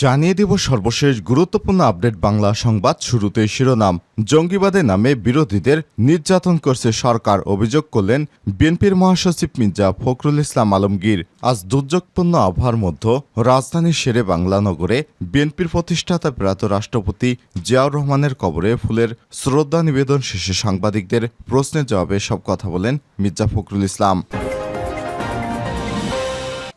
জানিয়ে দেব সর্বশেষ গুরুত্বপূর্ণ আপডেট বাংলা সংবাদ শুরুতে শিরোনাম। জঙ্গিবাদের নামে বিরোধীদের নির্যাতন করছে সরকার, অভিযোগ করলেন বিএনপির মহাসচিব মির্জা ফখরুল ইসলাম আলমগীর। আজ দুর্যোগপূর্ণ আবহাওয়ার মধ্যে রাজধানীর শেরে বাংলা নগরে বিএনপির প্রতিষ্ঠাতা প্রয়াত রাষ্ট্রপতি জিয়াউর রহমানের কবরে ফুলের শ্রদ্ধা নিবেদন শেষে সাংবাদিকদের প্রশ্নের জবাবে সব কথা বলেন মির্জা ফখরুল ইসলাম।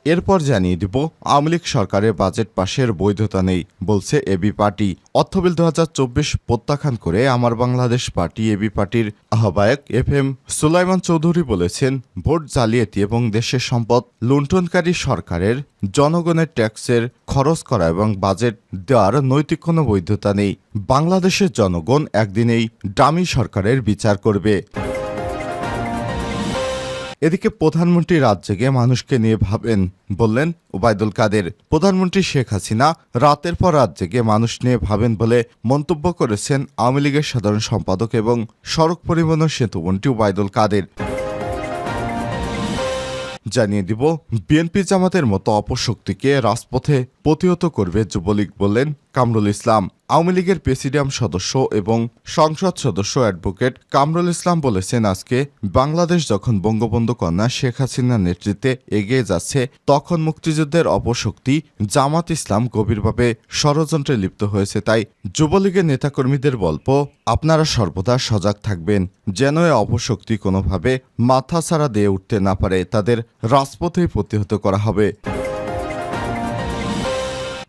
এরপর জানিয়ে দিব, আওয়ামী লীগ সরকারের বাজেট পাশের বৈধতা নেই, বলছে এবি পার্টি। অর্থবিল দু হাজার চব্বিশ প্রত্যাখ্যান করে আমার বাংলাদেশ পার্টি এবি পার্টির আহ্বায়ক এফ এম সুলাইমান চৌধুরী বলেছেন, ভোট জালিয়াতি এবং দেশের সম্পদ লুণ্ঠনকারী সরকারের জনগণের ট্যাক্সের খরচ করা এবং বাজেট দেওয়ার নৈতিক কোনো বৈধতা নেই। বাংলাদেশের জনগণ একদিনেই ডামি সরকারের বিচার করবে। এদিকে প্রধানমন্ত্রী রাত জেগে মানুষকে নিয়ে ভাবেন বললেন ওবায়দুল কাদের। প্রধানমন্ত্রী শেখ হাসিনা রাতের পর রাত জেগে মানুষ নিয়ে ভাবেন বলে মন্তব্য করেছেন আওয়ামী লীগের সাধারণ সম্পাদক এবং সড়ক পরিবহন সেতুমন্ত্রী ওবায়দুল কাদের। জানিয়ে দিব, বিএনপি জামাতের মতো অপশক্তিকে রাজপথে প্রতিহত করবে যুবলীগ বললেন কামরুল ইসলাম। আওয়ামী লীগের প্রেসিডিয়াম সদস্য এবং সংসদ সদস্য অ্যাডভোকেট কামরুল ইসলাম বলেছেন, আজকে বাংলাদেশ যখন বঙ্গবন্ধু কন্যা শেখ হাসিনার নেতৃত্বে এগিয়ে যাচ্ছে, তখন মুক্তিযুদ্ধের অপশক্তি জামাত ইসলাম গভীরভাবে ষড়যন্ত্রে লিপ্ত হয়েছে। তাই যুবলীগের নেতাকর্মীদের বলব, আপনারা সর্বদা সজাগ থাকবেন, যেন এ অপশক্তি কোনোভাবে মাথা ছাড়া দিয়ে উঠতে না পারে, তাদের রাজপথেই প্রতিহত করা হবে।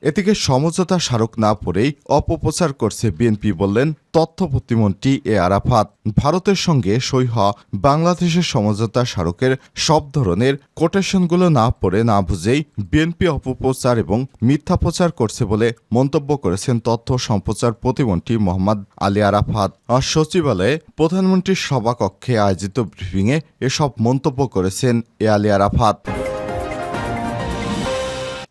এদিকে সমঝোতা স্মারক না পড়েই অপপ্রচার করছে বিএনপি বললেন তথ্য প্রতিমন্ত্রী এ আরাফাত। ভারতের সঙ্গে সই হওয়া বাংলাদেশের সমঝোতা স্মারকের সব ধরনের কোটেশনগুলো না পড়ে না বুঝেই বিএনপি অপপ্রচার এবং মিথ্যা প্রচার করছে বলে মন্তব্য করেছেন তথ্য সম্প্রচার প্রতিমন্ত্রী মোহাম্মদ আলী আরাফাত। আর সচিবালয়ে প্রধানমন্ত্রীর সভাকক্ষে আয়োজিত ব্রিফিংয়ে এসব মন্তব্য করেছেন এ আলী আরাফাত।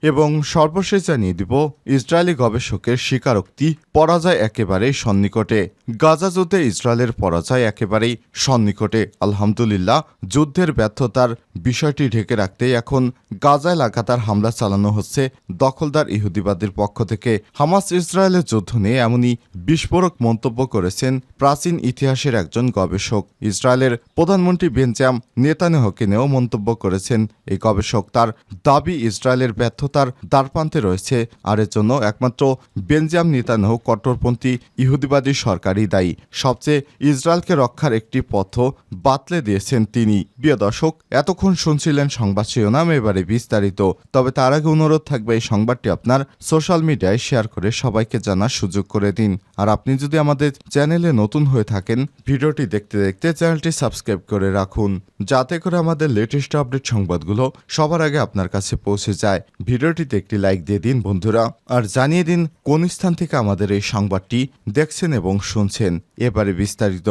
এবং সর্বশেষ জানিয়ে দিব, ইসরায়েলি গবেষকের স্বীকারোক্তি পরাজয় একেবারেই সন্নিকটে। গাজা যুদ্ধে ইসরায়েলের পরাজয় একেবারেই সন্নিকটে। আলহামদুলিল্লাহ, যুদ্ধের ব্যর্থতার বিষয়টি ঢেকে রাখতে এখন গাজায় লাগাতার হামলা চালানো হচ্ছে দখলদার ইহুদিবাদের পক্ষ থেকে। হামাস ইসরায়েলের যুদ্ধ নিয়ে এমনই বিস্ফোরক মন্তব্য করেছেন প্রাচীন ইতিহাসের একজন গবেষক। ইসরায়েলের প্রধানমন্ত্রী বেঞ্জাম নেতানেহকে নিয়েও মন্তব্য করেছেন এই গবেষক। তার দাবি, ইসরায়েলের ব্যর্থতার দ্বারপ্রান্তে রয়েছে, আর এর জন্য একমাত্র বেঞ্জাম নেতানেহ কট্টরপন্থী ইহুদিবাদী সরকারই দায়ী। সবচেয়ে ইসরায়েলকে রক্ষার একটি পথ বাতলে দিয়েছেন তিনি। প্রিয় দর্শক, এতক্ষণ শুনছিলেন সংবাদ শিরোনাম এবারে বিস্তারিত। তবে তার আগে অনুরোধ থাকবে এই সংবাদটি আপনার সোশ্যাল মিডিয়ায় শেয়ার করে সবাইকে জানার সুযোগ করে দিন। আর আপনি যদি আমাদের চ্যানেলে নতুন হয়ে থাকেন, ভিডিওটি দেখতে দেখতে চ্যানেলটি সাবস্ক্রাইব করে রাখুন, যাতে করে আমাদের লেটেস্ট আপডেট সংবাদগুলো সবার আগে আপনার কাছে পৌঁছে যায়। ভিডিওটিতে একটি লাইক দিয়ে দিন বন্ধুরা, আর জানিয়ে দিন কোন স্থান থেকে আমাদের এই সংবাদটি দেখছেন এবং শুনছেন। এবারে বিস্তারিত।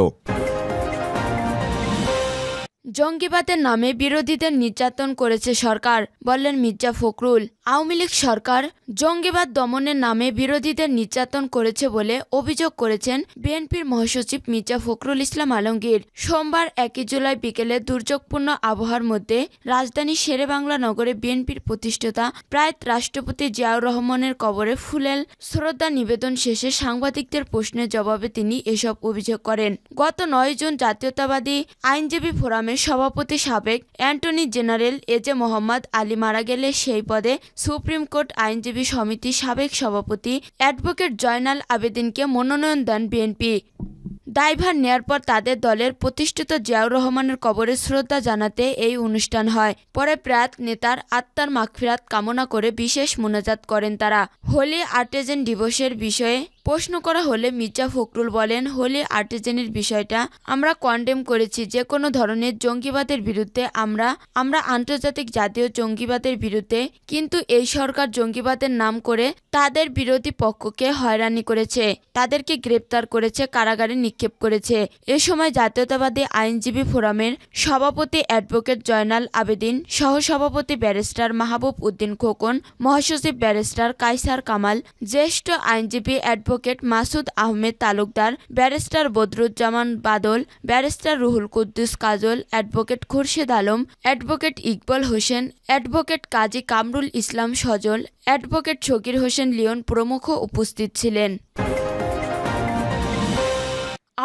জঙ্গিবাদের নামে বিরোধীদের নির্যাতন করেছে সরকার, বললেন মির্জা ফখরুল। আওয়ামী লীগ সরকার জঙ্গিবাদ দমনের নামে বিরোধীদের নির্যাতন করেছে বলে অভিযোগ করেছেন বিএনপির মহাসচিব মির্জা ফখরুল ইসলাম আলমগীর। সোমবার একই জুলাই বিকেলে দুর্যোগপূর্ণ আবহাওয়ার মধ্যে রাজধানী শেরেবাংলা নগরে বিএনপির প্রতিষ্ঠাতা প্রায় রাষ্ট্রপতি জিয়াউর রহমানের কবরে ফুলেল শ্রদ্ধা নিবেদন শেষে সাংবাদিকদের প্রশ্নের জবাবে তিনি এসব অভিযোগ করেন। গত নয় জুন জাতীয়তাবাদী আইনজীবী ফোরামের সভাপতি সাবেক অ্যান্টনি জেনারেল এজে মোহাম্মদ আলী মারা গেলে সেই পদে সুপ্রিম কোর্ট আইনজীবী সমিতির সাবেক সভাপতি অ্যাডভোকেট জয়নাল আবেদিনকে মনোনয়ন দেন বিএনপি। দায়ভার নেয়ার পর তাদের দলের প্রতিষ্ঠিত জিয়াউর রহমানের কবরে শ্রদ্ধা জানাতে এই অনুষ্ঠান হয়। পরে প্রাত নেতার আত্মার মাগফিরাত কামনা করে বিশেষ মোনাজাত করেন তারা। হোলি আর্টিজেন দিবসের বিষয়ে প্রশ্ন করা হলে মির্জা ফখরুল বলেন, হোলি আর্টিজেনের বিষয়টা। আমরা কন্ডেম করেছি যে কোনো ধরনের জঙ্গিবাদের বিরুদ্ধে আমরা আমরা আন্তর্জাতিক জাতীয় জঙ্গিবাদের বিরুদ্ধে, কিন্তু এই সরকার জঙ্গিবাদের নাম করে তাদের বিরোধী পক্ষকে হয়রানি করেছে, তাদেরকে গ্রেপ্তার করেছে, কারাগারে নিক্ষেপ করেছে। এ সময় জাতীয়তাবাদী আইনজীবী ফোরামের সভাপতি অ্যাডভোকেট জয়নাল আবেদিন, সহসভাপতি ব্যারিস্টার মাহবুব উদ্দিন খোকন, মহাসচিব ব্যারিস্টার কাইসার কামাল, জ্যেষ্ঠ আইনজীবী advocate advocate Masud Ahmed Talukdar, barrister Badruzzaman Badal, barrister Ruhul Quddus Kajal, advocate Khurshed Alam, advocate Iqbal Hossain, advocate Kazi Kamrul Islam Sajal, advocate Shakir Hossain Leon প্রমুখ উপস্থিত ছিলেন।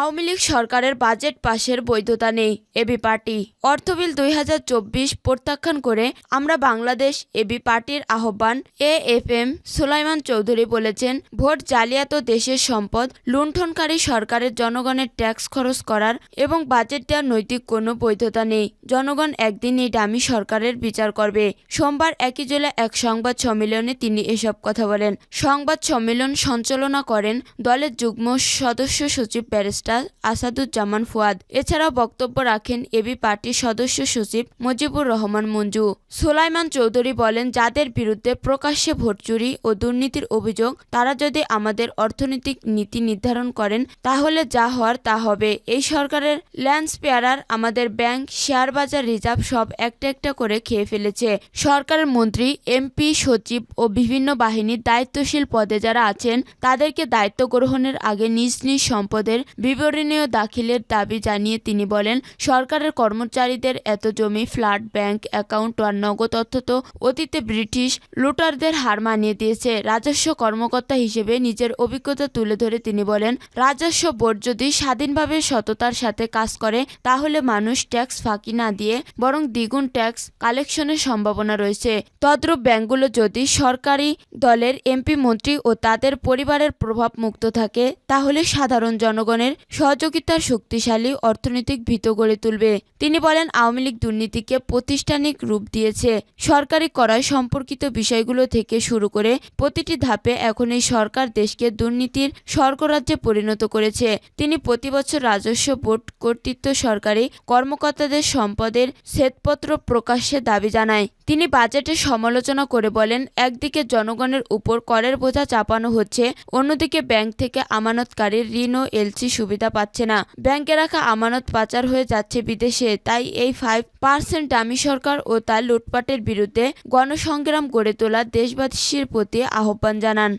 আওয়ামী লীগ সরকারের বাজেট পাশের বৈধতা নেই, এবি পার্টি। অর্থ বিল দুই হাজার চব্বিশ প্রত্যাখ্যান করে আমরা বাংলাদেশ, এবি পার্টির আহ্বান A F M Sulaiman Chowdhury বলেছেন, ভোট জালিয়াত দেশের সম্পদ লুণ্ঠনকারী সরকারের জনগণের ট্যাক্স খরচ করার এবং বাজেট দেওয়ার নৈতিক কোনো বৈধতা নেই। জনগণ একদিন এই ডামি সরকারের বিচার করবে। সোমবার একই জেলা এক সংবাদ সম্মেলনে তিনি এসব কথা বলেন। সংবাদ সম্মেলন সঞ্চালনা করেন দলের যুগ্ম সদস্য সচিব ব্যারিস্টার আসাদুজ্জামান ফুয়াদ। এছাড়াও বক্তব্য রাখেন এবি পার্টির সদস্য সচিব মুজিবুর রহমান মঞ্জু। সুলাইমান চৌধুরী বলেন, যাদের বিরুদ্ধে প্রকাশ্যে ভোট চুরি ও দুর্নীতির অভিযোগ, তারা যদি আমাদের অর্থনৈতিক নীতি নির্ধারণ করেন, তাহলে যা হওয়ার তা হবে। এই সরকারের ল্যান্স পেয়ারার আমাদের ব্যাংক, শেয়ার বাজার, রিজার্ভ সব একটা একটা করে খেয়ে ফেলেছে। সরকারের মন্ত্রী, এমপি, সচিব ও বিভিন্ন বাহিনীর দায়িত্বশীল পদে যারা আছেন, তাদেরকে দায়িত্ব গ্রহণের আগে নিজ নিজ সম্পদের বিবরণীয় দাখিলের দাবি জানিয়ে তিনি বলেন, সরকারের কর্মচারীদের এত জমি ফ্ল্যাট, ব্যাংক অ্যাকাউন্ট আর নগদ অর্থ তো অতীতে ব্রিটিশ লুটারদের হার মানিয়ে দিয়েছে। রাজস্ব কর্মকর্তা হিসেবে নিজের অভিজ্ঞতা তুলে ধরে তিনি বলেন, রাজস্ব বোর্ড যদি স্বাধীনভাবে সততার সাথে কাজ করে, তাহলে মানুষ ট্যাক্স ফাঁকি না দিয়ে বরং দ্বিগুণ ট্যাক্স কালেকশনের সম্ভাবনা রয়েছে। তদ্রূপ ব্যাংকগুলো যদি সরকারি দলের এমপি মন্ত্রী ও তাদের পরিবারের প্রভাব মুক্ত থাকে, তাহলে সাধারণ জনগণের সহযোগিতার শক্তিশালী অর্থনৈতিক ভিত গড়ে তুলবে। তিনি বলেন, আওয়ামী লীগ দুর্নীতিকে প্রাতিষ্ঠানিক রূপ দিয়েছে। সরকারি করায় সম্পর্কিত বিষয়গুলো থেকে শুরু করে প্রতিটি ধাপে এখন এই সরকার দেশকে দুর্নীতির স্বর্গরাজ্যে পরিণত করেছে। তিনি প্রতি বছর রাজস্ব বোর্ড কর্তৃত্ব সরকারি কর্মকর্তাদের সম্পদের শ্বেতপত্র প্রকাশ্যে দাবি জানায়। তিনি বাজেটের সমালোচনা করে বলেন, একদিকে জনগণের উপর করের বোঝা চাপানো হচ্ছে, অন্যদিকে ব্যাংক থেকে আমানতকারীর ঋণ ও এলসি সুবিধা পাচ্ছে না। ব্যাংকে রাখা আমানত পাচার হয়ে যাচ্ছে বিদেশে, তাই এই ফাইভ পার্সেন্ট দামি সরকার ও তার লুটপাটের বিরুদ্ধে গণসংগ্রাম গড়ে তোলা দেশবাসীর প্রতি আহ্বান জানান।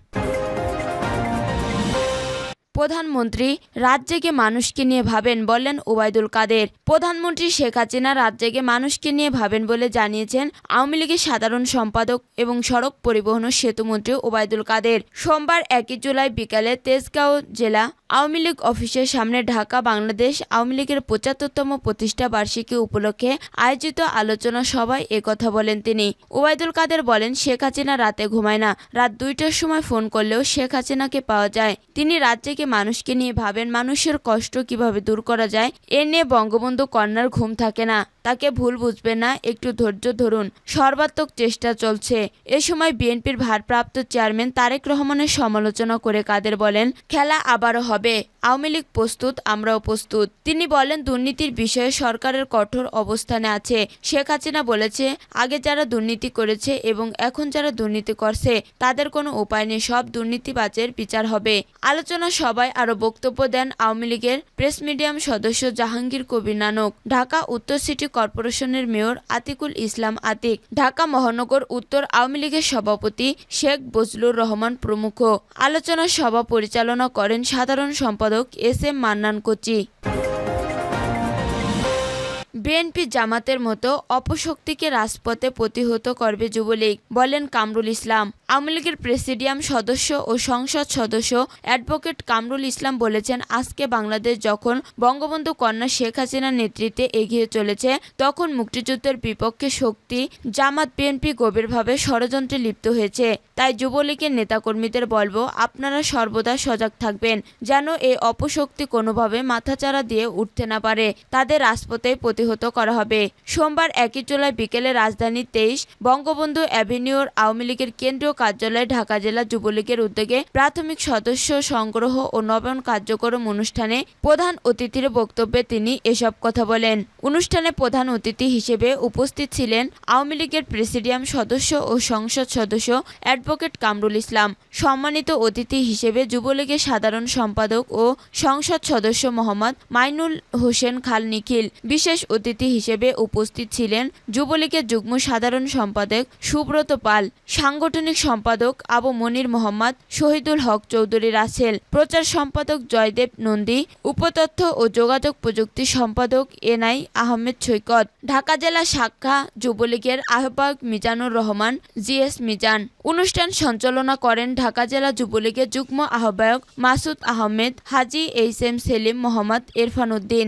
প্রধানমন্ত্রী রাত জেগে মানুষকে নিয়ে ভাবেন বললেন ওবায়দুল কাদের। প্রধানমন্ত্রী শেখ হাসিনা রাত জেগে মানুষকে নিয়ে ভাবেন বলে জানিয়েছেন আওয়ামী লীগের সাধারণ সম্পাদক এবং সড়ক পরিবহন ও সেতুমন্ত্রী ওবায়দুল কাদের। সোমবার একই জুলাই বিকালে তেজগাঁও জেলা আওয়ামী লীগ অফিসের সামনে ঢাকা, বাংলাদেশ আওয়ামী লীগের পঁচাত্তরতম প্রতিষ্ঠা বার্ষিকী উপলক্ষে আয়োজিত আলোচনা সভায় একথা বলেন তিনি। ওবায়দুল কাদের বলেন, শেখ হাসিনা রাতে ঘুমায় না। রাত দুইটার সময় ফোন করলেও শেখ হাসিনাকে পাওয়া যায়। তিনি রাত জেগে মানুষকে নিয়ে ভাবেন, মানুষের কষ্ট কীভাবে দূর করা যায়, এ নিয়ে বঙ্গবন্ধু কন্যার ঘুম থাকে না। তাকে ভুল বুঝবে না, একটু ধৈর্য ধরুন। সর্বাত্মক চেষ্টা চলছে। এ সময় বিএনপির ভারপ্রাপ্ত চেয়ারম্যান তারেক রহমানের সমালোচনা করে কাদের বলেন, খেলা আবারও হবে। আওয়ামী লীগ প্রস্তুত, আমরাও প্রস্তুত। তিনি বলেন, দুর্নীতির বিষয়ে সরকারের কঠোর অবস্থানে আছে। শেখ হাসিনা বলেছে, আগে যারা দুর্নীতি করেছে এবং এখন যারা দুর্নীতি করছে, তাদের কোনো উপায় নেই, সব দুর্নীতিবাজের বিচার হবে। আলোচনা সবাই আরও বক্তব্য দেন আওয়ামী লীগের প্রেস মিডিয়াম সদস্য জাহাঙ্গীর কবির নানক। ঢাকা উত্তর সিটি কর্পোরেশনের মেয়র আতিকুল ইসলাম আতিক। ঢাকা মহানগর উত্তর আওয়ামী লীগের সভাপতি শেখ বজলুর রহমান প্রমুখ। আলোচনা সভা পরিচালনা করেন সাধারণ সম্পাদক এস এম মান্নান কোচি। বিএনপি জামাতের মতো অপশক্তিকে রাজপথে প্রতিহত করবে যুবলীগ, বলেন কামরুল ইসলাম। আওয়ামী লীগের প্রেসিডিয়াম সদস্য ও সংসদ সদস্য অ্যাডভোকেট কামরুল ইসলাম বলেছেন, আজকে বাংলাদেশ যখন বঙ্গবন্ধু কন্যা শেখ হাসিনার নেতৃত্বে এগিয়ে চলেছে, তখন মুক্তিযুদ্ধের বিপক্ষে শক্তি জামাত বিএনপি গভীরভাবে ষড়যন্ত্রে লিপ্ত হয়েছে। তাই যুবলীগের নেতাকর্মীদের বলব, আপনারা সর্বদা সজাগ থাকবেন, যেন এই অপশক্তি কোনোভাবে মাথাচাড়া দিয়ে উঠতে না পারে। তাদের রাজপথে প্রতিহত করা হবে। সোমবার একই জুলাই বিকেলে রাজধানীর তেইশ বঙ্গবন্ধু অ্যাভিনিউর আওয়ামী লীগের কেন্দ্রীয় কার্যালয়ে ঢাকা জেলা যুবলীগের উদ্যোগে প্রাথমিক সদস্য সংগ্রহ ও নবায়ন কার্যক্রম অনুষ্ঠানে প্রধান অতিথির বক্তব্যে তিনি এসব কথা বলেন। অনুষ্ঠানে প্রধান অতিথি হিসেবে উপস্থিত ছিলেন আওয়ামী লীগের প্রেসিডিয়াম সদস্য ও সংসদ সদস্য অ্যাডভোকেট কামরুল ইসলাম। সম্মানিত অতিথি হিসেবে যুবলীগের সাধারণ সম্পাদক ও সংসদ সদস্য মোহাম্মদ মাইনুল হোসেন খাল নিখিল। বিশেষ অতিথি হিসেবে উপস্থিত ছিলেন যুবলীগের যুগ্ম সাধারণ সম্পাদক সুব্রত পাল, সাংগঠনিক সম্পাদক আবু মনির মোহাম্মদ, শহীদুল হক চৌধুরী রাসেল, প্রচার সম্পাদক জয়দেব নন্দী, উপতথ্য ও যোগাযোগ প্রযুক্তি সম্পাদক এনআই আহমেদ সৈকত, ঢাকা জেলা শাখা যুবলীগের আহ্বায়ক মিজানুর রহমান, জিএস মিজান। অনুষ্ঠান সঞ্চালনা করেন ঢাকা জেলা যুবলীগের যুগ্ম আহ্বায়ক মাসুদ আহমেদ, হাজি এইচ এম সেলিম মোহাম্মদ ইরফান উদ্দিন।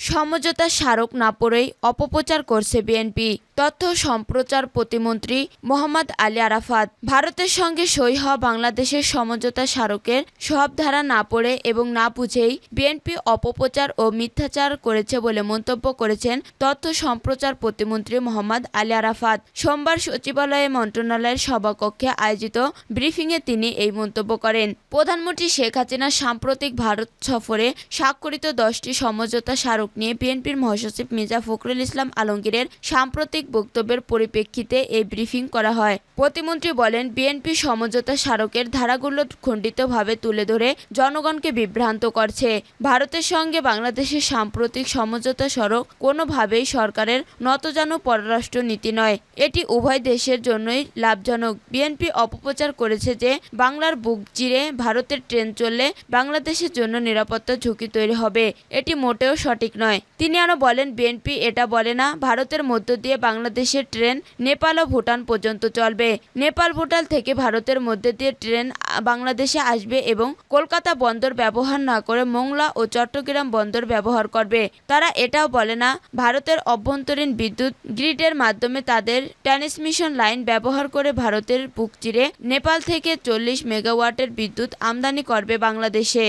সমঝোতা স্মারক না পড়েই অপপ্রচার করছে বিএনপি। তথ্য সম্প্রচার প্রতিমন্ত্রী মোহাম্মদ আলী আরাফাত। ভারতের সঙ্গে সই হওয়া বাংলাদেশের সমঝোতা স্মারকের সব ধারা না পড়ে এবং না বুঝেই বিএনপি অপপ্রচার ও মিথ্যাচার করেছে বলে মন্তব্য করেছেন তথ্য সম্প্রচার প্রতিমন্ত্রী মোহাম্মদ আলী আরাফাত। সোমবার সচিবালয়ে মন্ত্রণালয়ের সভাকক্ষে আয়োজিত ব্রিফিংয়ে তিনি এই মন্তব্য করেন। প্রধানমন্ত্রী শেখ হাসিনা সাম্প্রতিক ভারত সফরে স্বাক্ষরিত দশটি সমঝোতা স্মারক নিয়ে বিএনপির মহাসচিব মির্জা ফখরুল ইসলাম আলমগীরের সাম্প্রতিক বক্তব্যের পরিপ্রেক্ষিতে এই ব্রিফিং করা হয়। প্রতিমন্ত্রী বলেন, বিএনপি সমঝোতা স্মারকের ধারাগুলো খণ্ডিতভাবে তুলে ধরে জনগণকে বিভ্রান্ত করছে। ভারতের সঙ্গে বাংলাদেশের সাম্প্রতিক সমঝোতা সড়ক কোনোভাবেই সরকারের নতজানু পররাষ্ট্র নীতি নয়। এটি উভয় দেশের জন্যই লাভজনক। বিএনপি অপপ্রচার করেছে যে, বাংলার বুক চিরে ভারতের ট্রেন চললে বাংলাদেশের জন্য নিরাপত্তা ঝুঁকি তৈরি হবে। এটি মোটেও সঠিক নয়। তিনি আরও বলেন, বিএনপি এটা বলে না, ভারতের মধ্য দিয়ে বাংলাদেশের ট্রেন নেপাল ও ভুটান পর্যন্ত চলবে। নেপাল, ভুটান থেকে ভারতের মধ্যে দিয়ে ট্রেন বাংলাদেশে আসবে এবং কলকাতা বন্দর ব্যবহার না করে মোংলা ও চট্টগ্রাম বন্দর ব্যবহার করবে। তারা এটাও বলে না, ভারতের অভ্যন্তরীণ বিদ্যুৎ গ্রিডের মাধ্যমে তাদের ট্রান্সমিশন লাইন ব্যবহার করে ভারতের বুক চিরে নেপাল থেকে চল্লিশ মেগাওয়াটের বিদ্যুৎ আমদানি করবে বাংলাদেশে।